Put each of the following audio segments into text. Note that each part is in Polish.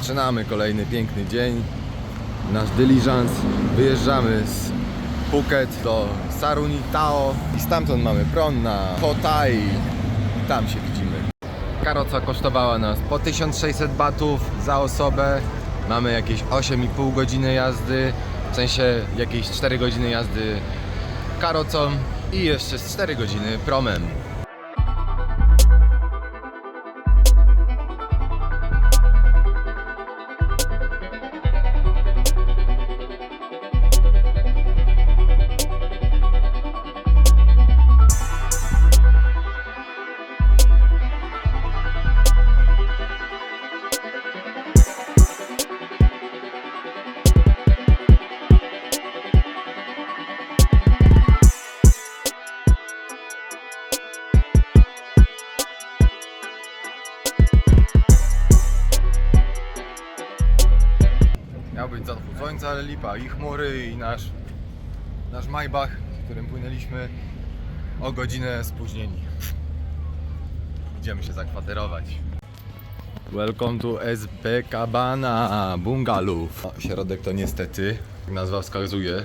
Zaczynamy kolejny piękny dzień. Nasz dyliżans. Wyjeżdżamy z Phuket do Sarunitao i stamtąd mamy pron na Kotai. Tam się widzimy. Karoca kosztowała nas po 1600 batów za osobę. Mamy jakieś 8,5 godziny jazdy, w sensie jakieś 4 godziny jazdy karocą i jeszcze z 4 godziny promem. Ale lipa i chmury i nasz, nasz Maybach, którym płynęliśmy o godzinę spóźnieni. Idziemy się zakwaterować. Welcome to SB Cabana Bungalów. O, środek to niestety, jak nazwa wskazuje,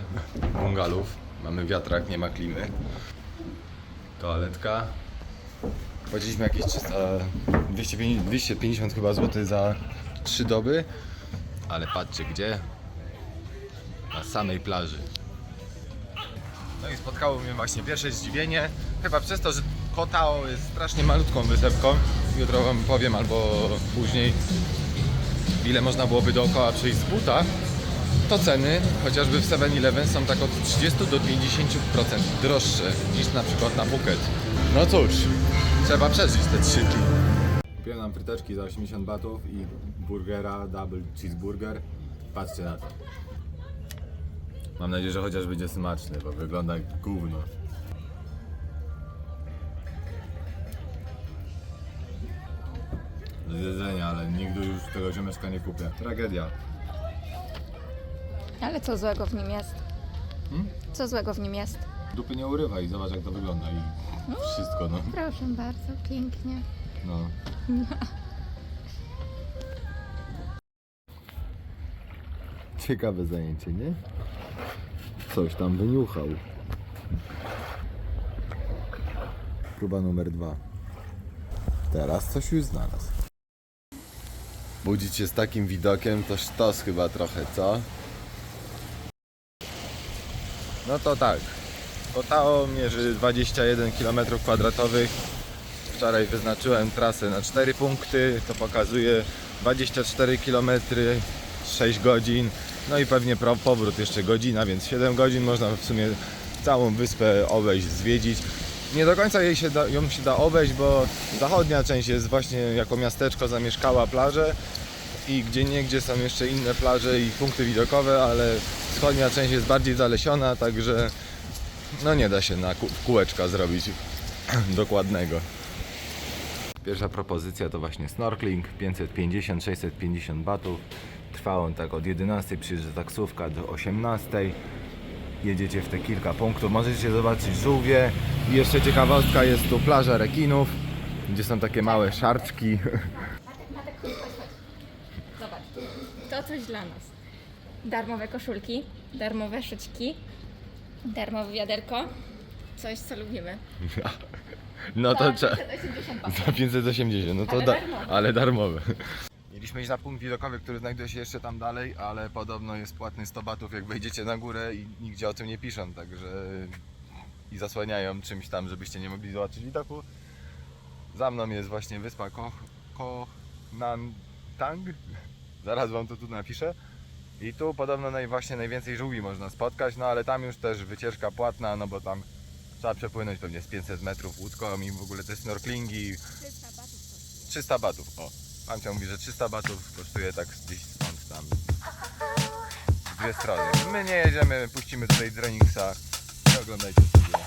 bungalów. Mamy wiatrak, nie ma klimy. Toaletka. Płaciliśmy jakieś 300, 250, 250 chyba zł za 3 doby. Ale patrzcie gdzie? Na samej plaży. No i spotkało mnie właśnie pierwsze zdziwienie. Chyba przez to, że Kotao jest strasznie malutką wysepką. Jutro wam powiem albo później ile można byłoby dookoła przejść z buta. To ceny, chociażby w 7-Eleven są tak od 30 do 50% droższe niż na przykład na Phuket. No cóż, trzeba przeżyć te 3 dni. Kupiłem nam fryteczki za 80 batów i burgera, double cheeseburger. Patrzcie na to. Mam nadzieję, że chociaż będzie smaczny, bo wygląda jak gówno. Do jedzenia, ale nigdy już tego ziomeczka nie kupię. Tragedia. Ale co złego w nim jest? Hmm? Co złego w nim jest? Dupy nie urywa i zobacz jak to wygląda i wszystko no. Proszę bardzo, pięknie. no. Ciekawe zajęcie, nie? Coś tam wyniuchał. Próba numer dwa. Teraz coś już znalazł. Budzić się z takim widokiem to sztos chyba trochę, co? No to tak. Kotao mierzy 21 km kwadratowych. Wczoraj wyznaczyłem trasę na 4 punkty. To pokazuje 24 km, 6 godzin. No i pewnie powrót jeszcze godzina, więc 7 godzin można w sumie całą wyspę obejść, zwiedzić. Nie do końca jej się da, ją się da obejść, bo zachodnia część jest właśnie jako miasteczko zamieszkała plaże i gdzie niegdzie są jeszcze inne plaże i punkty widokowe, ale wschodnia część jest bardziej zalesiona, także no nie da się na kół- kółeczka zrobić dokładnego. Pierwsza propozycja to właśnie snorkeling 550-650 batów. Trwa on tak od 11 przyjeżdża taksówka do 18. Jedziecie w te kilka punktów. Możecie zobaczyć żółwie. I jeszcze ciekawostka jest tu plaża rekinów, gdzie są takie małe szarczki. Zobacz, to coś dla nas. Darmowe koszulki, darmowe szyćki, darmowe wiaderko. Coś, co lubimy. No to Za trzeba. 580 batów. Za 580, no to Ale da, darmowe. ale darmowe. Mieliśmy iść na punkt widokowy, który znajduje się jeszcze tam dalej, ale podobno jest płatny 100 batów, jak wejdziecie na górę i nigdzie o tym nie piszą, także i zasłaniają czymś tam, żebyście nie mogli zobaczyć widoku. Za mną jest właśnie wyspa Koh, Koh Nan Tang. Zaraz wam to tu napiszę. I tu podobno naj, właśnie najwięcej żółwi można spotkać, no ale tam już też wycieczka płatna, no bo tam trzeba przepłynąć pewnie z 500 metrów łódką i w ogóle te snorklingi 300 batów, o. Pancia mówi, że 300 batów kosztuje tak gdzieś stąd tam. W dwie strony. My nie jedziemy, puścimy tutaj Droniksa i oglądajcie sobie.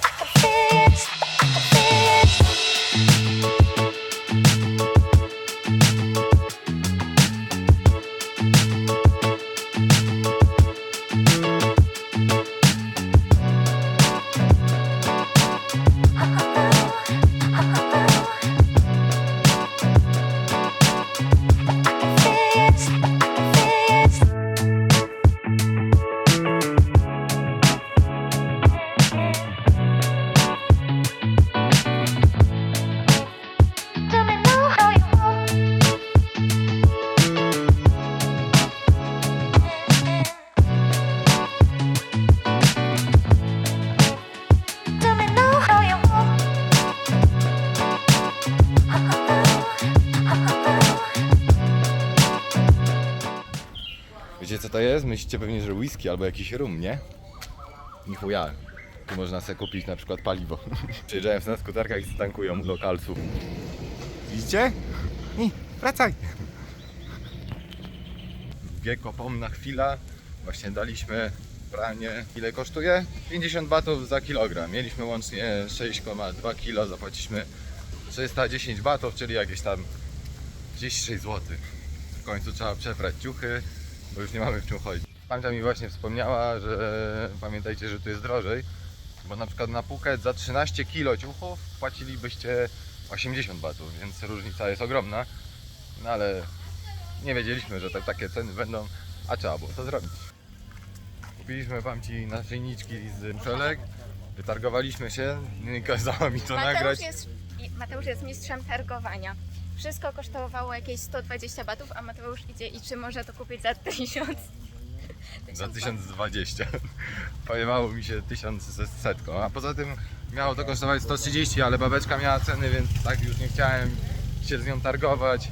Jest? Myślicie pewnie, że whisky albo jakiś rum, nie? Nichuja. Tu można sobie kupić na przykład paliwo. Przyjeżdżałem na skuterkach i tankują lokalców. Widzicie? I wracaj! Wiekopomna chwila. Właśnie daliśmy pranie. Ile kosztuje? 50 batów za kilogram. Mieliśmy łącznie 6,2 kg. Zapłaciliśmy 310 batów, czyli jakieś tam 36 zł. W końcu trzeba przeprać ciuchy, bo już nie mamy w czym chodzić. Pamięta mi właśnie wspomniała, że pamiętajcie, że tu jest drożej, bo na przykład na Phuket za 13 kg ciuchów płacilibyście 80 batów, więc różnica jest ogromna. No ale nie wiedzieliśmy, że te, takie ceny będą, a trzeba było to zrobić. Kupiliśmy pamci naszyjniczki z muszelek, wytargowaliśmy się, kazała mi to nagrać. Mateusz jest, Mateusz jest mistrzem targowania. Wszystko kosztowało jakieś 120 batów, a Mateusz idzie i czy może to kupić za 1000. Za 1020. Pojemało mi się 1000 ze setką. A poza tym miało to kosztować 130, ale babeczka miała ceny, więc tak już nie chciałem się z nią targować.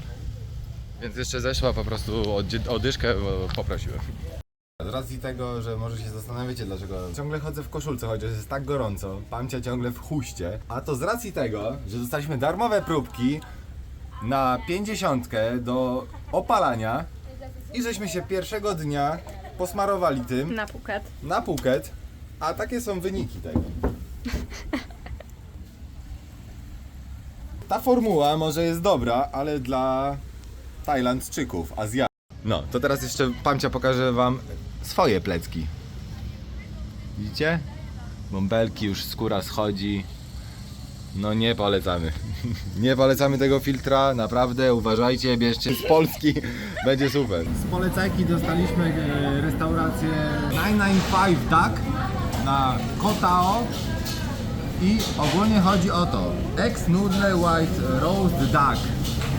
Więc jeszcze zeszła po prostu o dyszkę, bo poprosiłem. Z racji tego, że może się zastanawiacie dlaczego ciągle chodzę w koszulce, chociaż jest tak gorąco, pamcia ciągle w huście, a to z racji tego, że dostaliśmy darmowe próbki na 50 do opalania i żeśmy się pierwszego dnia posmarowali tym Na Phuket. na Phuket, a takie są wyniki tego. Ta formuła może jest dobra, ale dla Tajlandczyków, Azjatów. No, to teraz jeszcze Pamcia pokaże wam swoje plecki. Widzicie? Bąbelki, już skóra schodzi. No nie polecamy. Nie polecamy tego filtra, naprawdę uważajcie, bierzcie z Polski, będzie super. Z polecajki dostaliśmy e, restaurację 995 Duck na Kotao i ogólnie chodzi o to Ex Noodle White Roast Duck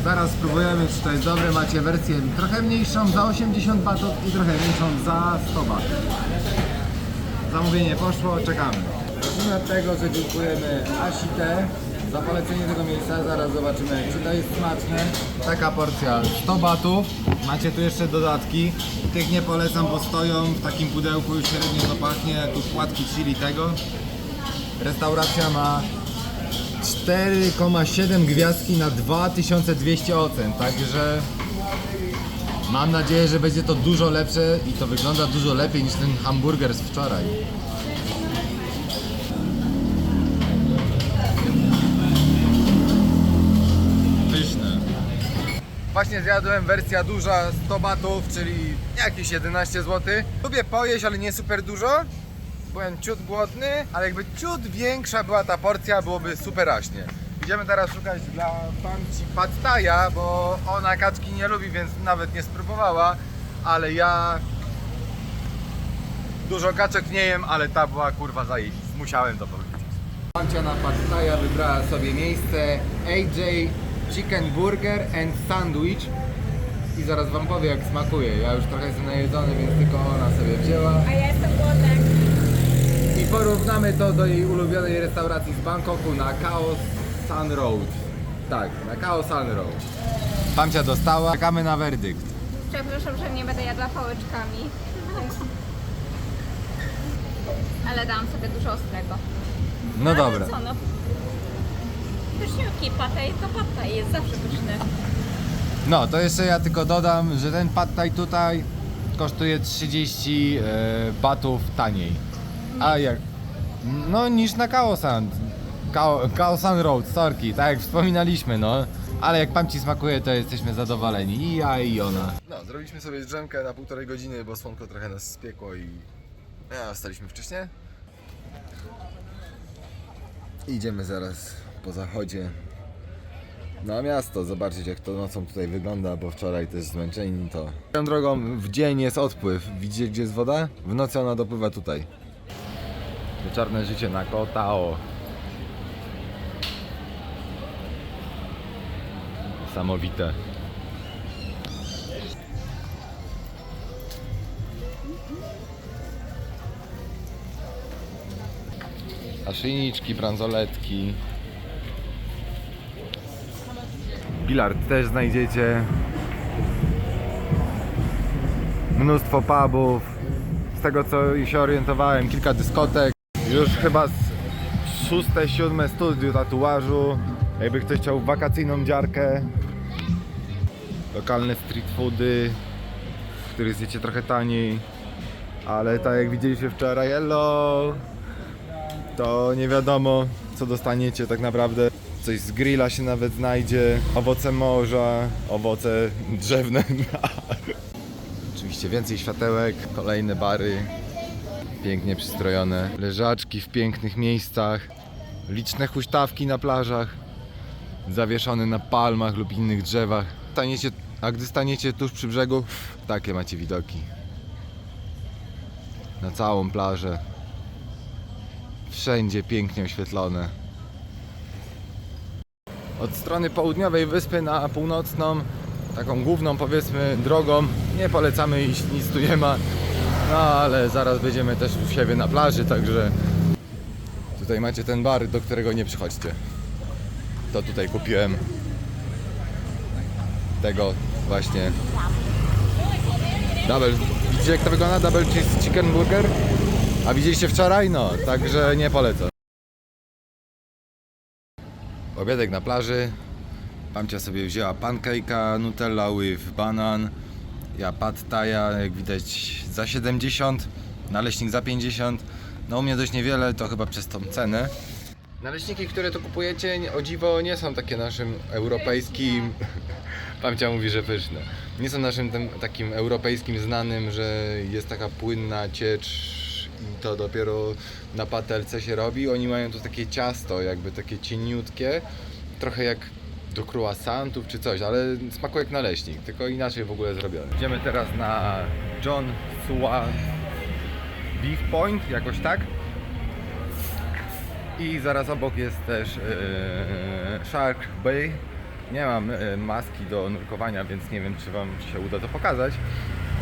Zaraz spróbujemy czy to jest dobre, macie wersję trochę mniejszą za 80 batów i trochę większą za 100 batów Zamówienie poszło, czekamy. Zacznijmy od tego, że dziękujemy Asite za polecenie tego miejsca. Zaraz zobaczymy, czy to jest smaczne. Taka porcja 100 batów. Macie tu jeszcze dodatki. Tych nie polecam, bo stoją w takim pudełku już średnio to pachnie. Tu płatki chili tego. Restauracja ma 4,7 gwiazdki na 2200 ocen, także Mam nadzieję, że będzie to dużo lepsze i to wygląda dużo lepiej niż ten hamburger z wczoraj. Właśnie zjadłem wersja duża 100 batów, czyli jakieś 11 zł. Lubię pojeść, ale nie super dużo. Byłem ciut głodny, ale jakby ciut większa była ta porcja, byłoby super raśnie. Idziemy teraz szukać dla panci pad thaja, bo ona kaczki nie lubi, więc nawet nie spróbowała, ale ja dużo kaczek nie jem, ale ta była kurwa zajebista. Musiałem to powiedzieć. Pancia na pad thaja wybrała sobie miejsce AJ Chicken Burger and Sandwich i zaraz wam powiem jak smakuje. Ja już trochę jestem najedzony, więc tylko ona sobie wzięła. A ja jestem głodna. I porównamy to do jej ulubionej restauracji z Bangkoku na Khao San Road. Tak, na Khao San Road. Pamcia dostała, czekamy na werdykt. Przepraszam, że nie będę jadła pałeczkami. Ale dałam sobie dużo ostrego. No Ale dobra. co no? Pyszniutki patej to patej, jest zawsze pyszny. No, to jeszcze ja tylko dodam, że ten pad thai tutaj kosztuje 30 e, batów taniej. A jak? No niż na Khao San. Khao, Khao San Road, sorki, tak jak wspominaliśmy, no. Ale jak Pam Ci smakuje, to jesteśmy zadowoleni. I ja, i ona. No, zrobiliśmy sobie drzemkę na półtorej godziny, bo słonko trochę nas spiekło i... Ja, staliśmy wcześniej. Idziemy zaraz po zachodzie na miasto, zobaczyć jak to nocą tutaj wygląda, bo wczoraj też zmęczeni to... Tą drogą w dzień jest odpływ. Widzicie gdzie jest woda? W nocy ona dopływa tutaj. Wieczorne życie na Kotao. Samowite. Naszyjniczki, bransoletki. Bilard też znajdziecie. mnóstwo pubów. Z tego co się orientowałem, kilka dyskotek. Już chyba szóste, siódme studio tatuażu. Jakby ktoś chciał wakacyjną dziarkę. Lokalne street foody, których zjecie trochę taniej. Ale tak jak widzieliście wczoraj, hello! To nie wiadomo co dostaniecie tak naprawdę. Coś z grilla się nawet znajdzie, owoce morza, owoce drzewne. Oczywiście więcej światełek, kolejne bary, pięknie przystrojone, leżaczki w pięknych miejscach, liczne huśtawki na plażach, zawieszone na palmach lub innych drzewach. Staniecie, a gdy staniecie tuż przy brzegu, takie macie widoki. Na całą plażę. Wszędzie pięknie oświetlone. Od strony południowej wyspy na północną, taką główną powiedzmy drogą, nie polecamy iść, nic tu nie ma. No ale zaraz będziemy też u siebie na plaży, także tutaj macie ten bar, do którego nie przychodźcie. To tutaj kupiłem tego właśnie Double. Widzicie jak to wygląda? Double cheese chicken burger? A widzieliście wczoraj? No, także nie polecam. Obiadek na plaży. Pamcia sobie wzięła pancake'a, nutella with banan. Ja pad thai'a, jak widać za 70, naleśnik za 50. No u mnie dość niewiele, to chyba przez tą cenę. Naleśniki, które tu kupujecie, o dziwo nie są takie naszym europejskim. Pamcia mówi, że pyszne. Nie są naszym tym, takim europejskim znanym, że jest taka płynna ciecz to dopiero na patelce się robi. Oni mają tu takie ciasto, jakby takie cieniutkie, trochę jak do croissantów czy coś, ale smakuje jak naleśnik, tylko inaczej w ogóle zrobione. Idziemy teraz na John Sua Beef Point, jakoś tak. I zaraz obok jest też e, Shark Bay. Nie mam e, maski do nurkowania, więc nie wiem, czy Wam się uda to pokazać.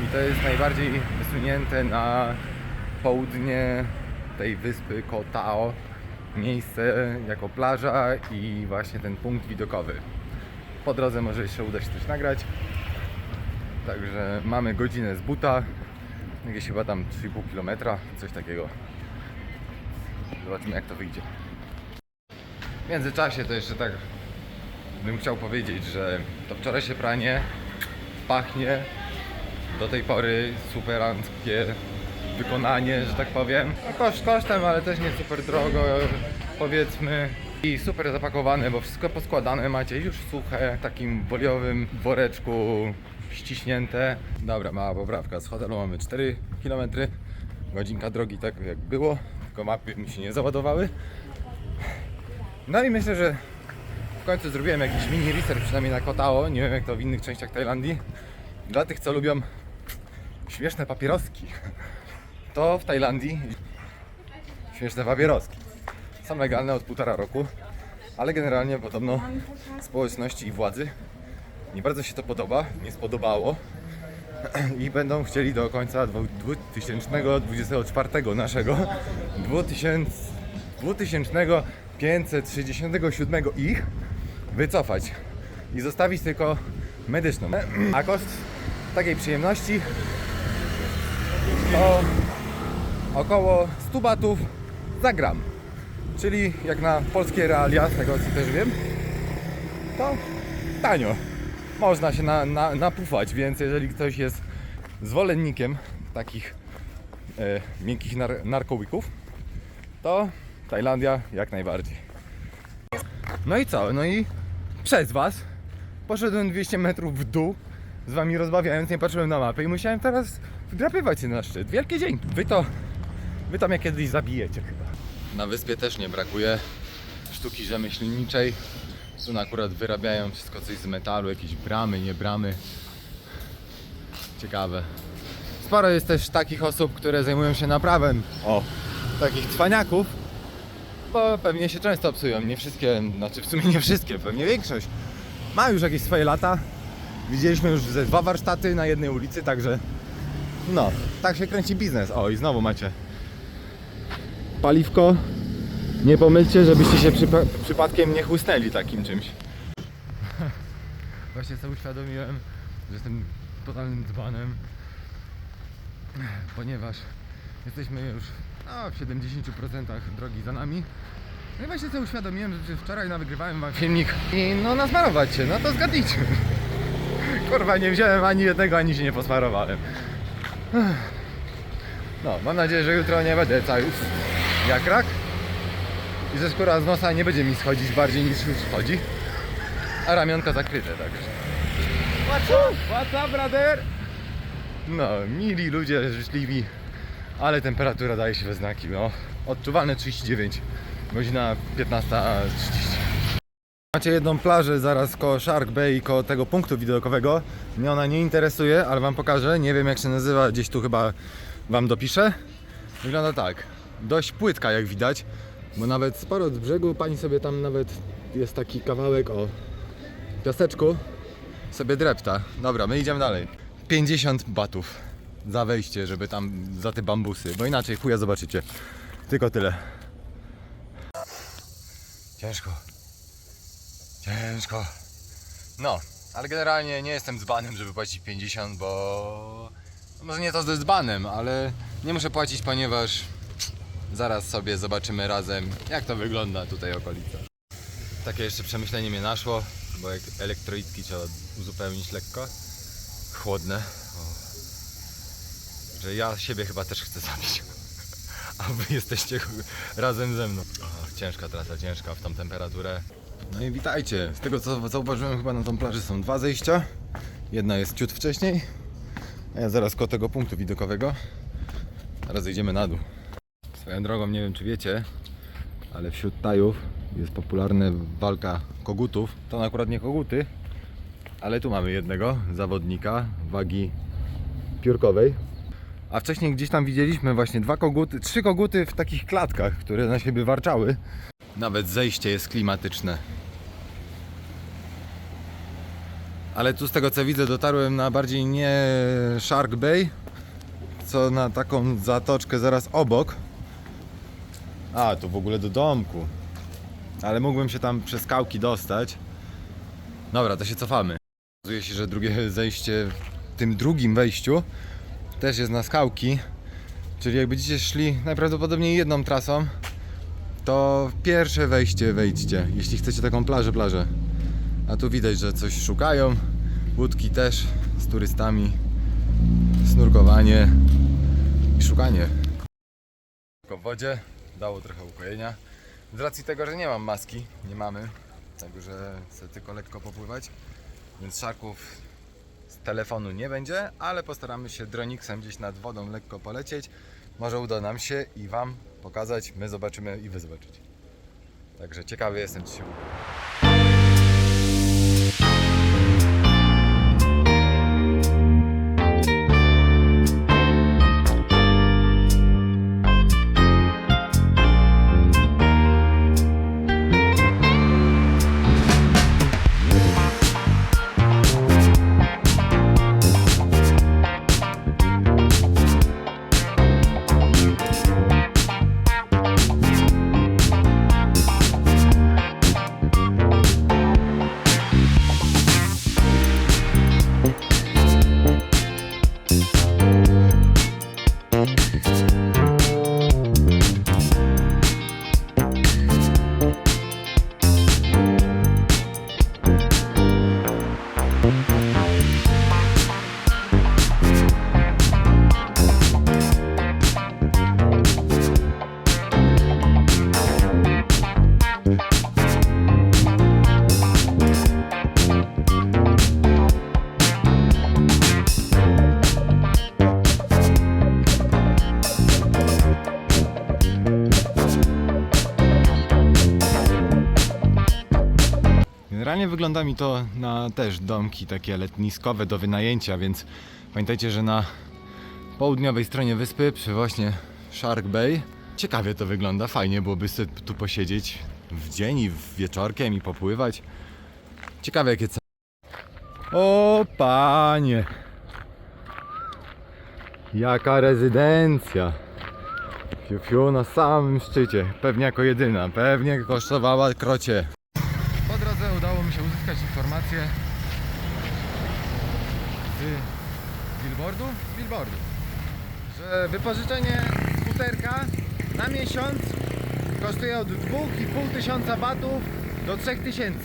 I to jest najbardziej wysunięte na południe tej wyspy Koh Tao. Miejsce jako plaża i właśnie ten punkt widokowy. Po drodze może jeszcze uda się coś nagrać. Także mamy godzinę z buta. Jakieś chyba tam 3,5 km, coś takiego. Zobaczymy jak to wyjdzie. W międzyczasie to jeszcze tak bym chciał powiedzieć, że to wczorajsze pranie pachnie do tej pory superanckie wykonanie, że tak powiem. Koszt kosztem, ale też nie super drogo powiedzmy. I super zapakowane, bo wszystko poskładane macie już suche, w takim foliowym woreczku ściśnięte. Dobra, mała poprawka. Z hotelu mamy 4 km. Godzinka drogi tak jak było, tylko mapy mi się nie załadowały. No i myślę, że w końcu zrobiłem jakiś mini research przynajmniej na Kotao. Nie wiem jak to w innych częściach Tajlandii. Dla tych co lubią śmieszne papieroski. To w Tajlandii śmieszne papieroski. Są legalne od półtora roku, ale generalnie podobno społeczności i władzy nie bardzo się to podoba, nie spodobało i będą chcieli do końca dwu- 2024 naszego 2000, 2567 ich wycofać i zostawić tylko medyczną. A koszt takiej przyjemności to około 100 batów za gram. Czyli jak na polskie realia, z tego co też wiem, to tanio. Można się na, na, napufać, więc jeżeli ktoś jest zwolennikiem takich e, miękkich nar to Tajlandia jak najbardziej. No i co? No i przez Was poszedłem 200 metrów w dół, z Wami rozmawiając, nie patrzyłem na mapę i musiałem teraz wdrapywać się na szczyt. Wielki dzień. Wy to, Wy to mnie kiedyś zabijecie chyba. Na wyspie też nie brakuje sztuki rzemieślniczej. Tu akurat wyrabiają wszystko coś z metalu, jakieś bramy, nie bramy. Ciekawe. Sporo jest też takich osób, które zajmują się naprawem. O, takich cwaniaków. Bo pewnie się często psują. Nie wszystkie, znaczy w sumie nie wszystkie, pewnie większość. Ma już jakieś swoje lata. Widzieliśmy już ze dwa warsztaty na jednej ulicy, także no, tak się kręci biznes. O, i znowu macie paliwko. Nie pomyślcie, żebyście się przypa- przypadkiem nie chłysnęli takim czymś. Właśnie sobie uświadomiłem, że jestem totalnym dzbanem ponieważ jesteśmy już no, w 70% drogi za nami. No i właśnie sobie uświadomiłem, że wczoraj nagrywałem wam filmik i no nasmarować się, no to zgadnijcie. Kurwa, nie wziąłem ani jednego, ani się nie posmarowałem. No, mam nadzieję, że jutro nie będę cały jak rak. I że skóra z nosa nie będzie mi schodzić bardziej niż już schodzi. A ramionka zakryte także. What's up? What's up, brother? No, mili ludzie, życzliwi, ale temperatura daje się we znaki, no. Odczuwalne 39, godzina 15.30. Macie jedną plażę zaraz koło Shark Bay, koło tego punktu widokowego. Mnie ona nie interesuje, ale wam pokażę. Nie wiem jak się nazywa, gdzieś tu chyba wam dopiszę. Wygląda tak. Dość płytka jak widać, bo nawet sporo od brzegu pani sobie tam nawet jest taki kawałek o piaseczku sobie drepta. Dobra, my idziemy dalej. 50 batów za wejście, żeby tam za te bambusy, bo inaczej chuja zobaczycie. Tylko tyle. Ciężko. Ciężko. No, ale generalnie nie jestem dzbanem, żeby płacić 50, bo... Może nie to ze dzbanem, ale nie muszę płacić, ponieważ zaraz sobie zobaczymy razem, jak to wygląda tutaj okolica. Takie jeszcze przemyślenie mnie naszło, bo jak elektrolitki trzeba uzupełnić lekko. Chłodne. O. Że ja siebie chyba też chcę zabić. A wy jesteście razem ze mną. O, ciężka trasa, ciężka w tą temperaturę. No i witajcie. Z tego co zauważyłem chyba na tą plaży są dwa zejścia. Jedna jest ciut wcześniej, a ja zaraz koło tego punktu widokowego. Teraz zejdziemy na dół. Swoją drogą, nie wiem czy wiecie, ale wśród Tajów jest popularna walka kogutów. To akurat nie koguty, ale tu mamy jednego zawodnika wagi piórkowej. A wcześniej gdzieś tam widzieliśmy właśnie dwa koguty, trzy koguty w takich klatkach, które na siebie warczały. Nawet zejście jest klimatyczne. Ale tu z tego co widzę dotarłem na bardziej nie Shark Bay, co na taką zatoczkę zaraz obok. A, tu w ogóle do domku. Ale mógłbym się tam przez skałki dostać. Dobra, to się cofamy. Okazuje się, że drugie zejście w tym drugim wejściu też jest na skałki. Czyli jak będziecie szli najprawdopodobniej jedną trasą, to pierwsze wejście wejdźcie, jeśli chcecie taką plażę, plażę. A tu widać, że coś szukają. Łódki też z turystami. Snurkowanie i szukanie. W wodzie dało trochę ukojenia. Z racji tego, że nie mam maski, nie mamy, także chcę tylko lekko popływać, więc szarków z telefonu nie będzie, ale postaramy się droniksem gdzieś nad wodą lekko polecieć. Może uda nam się i Wam pokazać, my zobaczymy i Wy zobaczycie. Także ciekawy jestem, czy się uda. Wygląda mi to na też domki takie letniskowe do wynajęcia, więc pamiętajcie, że na południowej stronie wyspy przy właśnie Shark Bay ciekawie to wygląda, fajnie byłoby sobie tu posiedzieć w dzień i w wieczorkiem i popływać. Ciekawe jakie ceny. O panie! Jaka rezydencja! Fiu, fiu na samym szczycie, pewnie jako jedyna, pewnie kosztowała krocie. Po drodze udało mi się uzyskać informację z billboardu, billboardu, że wypożyczenie skuterka na miesiąc kosztuje od 2,5 tysiąca batów do 3000.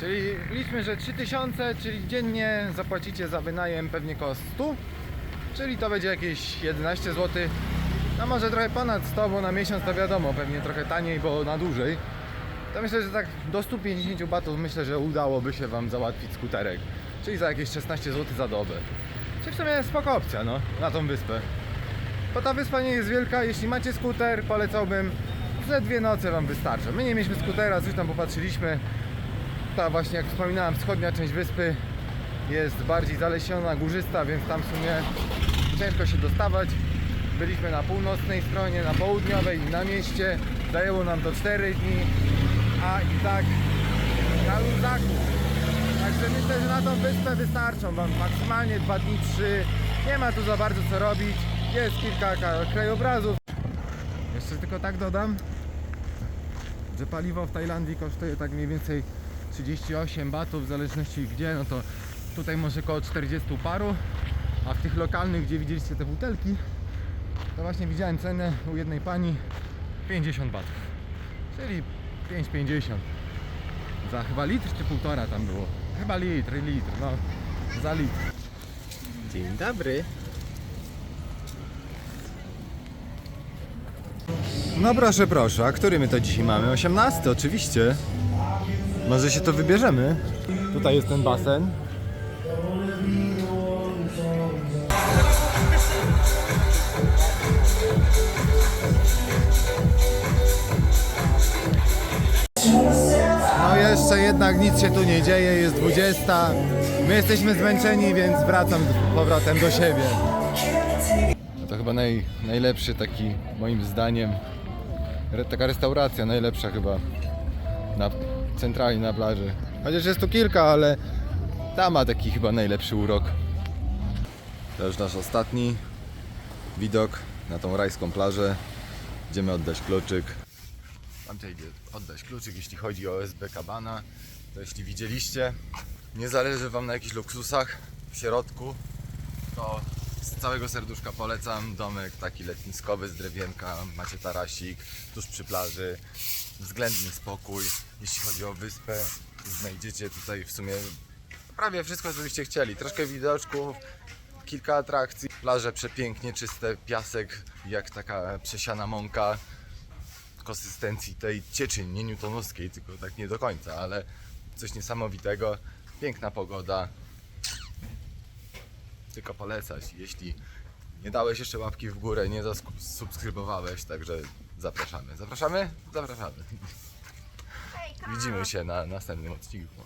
Czyli liczmy, że 3000, czyli dziennie zapłacicie za wynajem pewnie koło 100, czyli to będzie jakieś 11 zł. No może trochę ponad 100, bo na miesiąc to wiadomo, pewnie trochę taniej, bo na dłużej. To myślę, że tak do 150 batów myślę, że udałoby się Wam załatwić skuterek. Czyli za jakieś 16 zł za dobę. Czyli w sumie spoko opcja, no, na tą wyspę. Bo ta wyspa nie jest wielka, jeśli macie skuter, polecałbym ze dwie noce Wam wystarcza. My nie mieliśmy skutera, coś tam popatrzyliśmy. Ta właśnie, jak wspominałem, wschodnia część wyspy jest bardziej zalesiona, górzysta, więc tam w sumie ciężko się dostawać. Byliśmy na północnej stronie, na południowej i na mieście. Zajęło nam to 4 dni, a i tak na luzaku. Także myślę, że na tą wyspę wystarczą Wam maksymalnie 2 dni, 3. Nie ma tu za bardzo co robić. Jest kilka ka- krajobrazów. Jeszcze tylko tak dodam, że paliwo w Tajlandii kosztuje tak mniej więcej 38 batów, w zależności gdzie, no to tutaj może około 40 paru, a w tych lokalnych, gdzie widzieliście te butelki, to właśnie widziałem cenę u jednej pani 50 batów, czyli 5,50 za chyba litr czy półtora tam było? Chyba litr, litr, no za litr. Dzień dobry. No proszę, proszę, a który my to dzisiaj mamy? 18 oczywiście. Może się to wybierzemy. Tutaj jest ten basen. Jednak nic się tu nie dzieje, jest 20. My jesteśmy zmęczeni, więc wracam powrotem do siebie. To chyba naj, najlepszy taki, moim zdaniem, re, taka restauracja najlepsza chyba na, centralnie na plaży. Chociaż jest tu kilka, ale ta ma taki chyba najlepszy urok. To już nasz ostatni widok na tą rajską plażę. Idziemy oddać kluczyk. Mam oddać kluczyk, jeśli chodzi o SB Cabana. To jeśli widzieliście, nie zależy Wam na jakichś luksusach w środku, to z całego serduszka polecam. Domek taki letniskowy z drewienka, macie tarasik tuż przy plaży, względny spokój. Jeśli chodzi o wyspę, znajdziecie tutaj w sumie prawie wszystko, co byście chcieli. Troszkę widoczków, kilka atrakcji, plaże przepięknie czyste, piasek jak taka przesiana mąka konsystencji tej cieczy, nie newtonowskiej, tylko tak nie do końca, ale coś niesamowitego. Piękna pogoda, tylko polecać. Jeśli nie dałeś jeszcze łapki w górę, nie zasubskrybowałeś, także zapraszamy. Zapraszamy? Zapraszamy. Widzimy się na następnym odcinku.